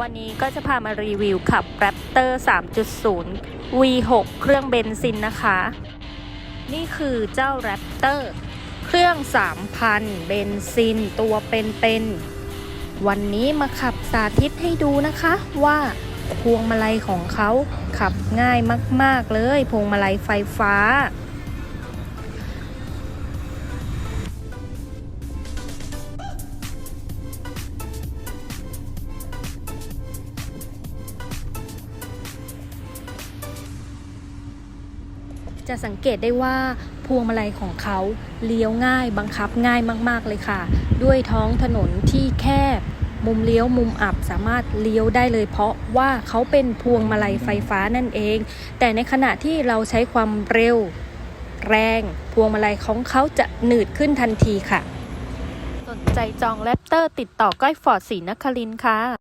วันนี้ก็จะพามารีวิวขับ Raptor 3.0 V6 เครื่องเบนซินนะคะ นี่คือเจ้า Raptor เครื่อง 3,000 เบนซินตัวเป็นๆ วันนี้มาขับสาธิตให้ดูนะคะว่าพวงมาลัยของเขาขับง่ายมากๆเลย พวงมาลัยไฟฟ้า จะสังเกตได้ว่าพวงมาลัยของเขาเลี้ยวง่ายบังคับง่ายมาก ๆ เลยค่ะ ด้วยท้องถนนที่แคบ มุมเลี้ยวมุมอับสามารถเลี้ยวได้เลย เพราะว่าเขาเป็นพวงมาลัยไฟฟ้านั่นเอง แต่ในขณะที่เราใช้ความเร็ว แรง พวงมาลัยของเขาจะหนืดขึ้นทันทีค่ะ สนใจจองแรปเตอร์ติดต่อก้อยฟอร์ดศรีนครินค่ะ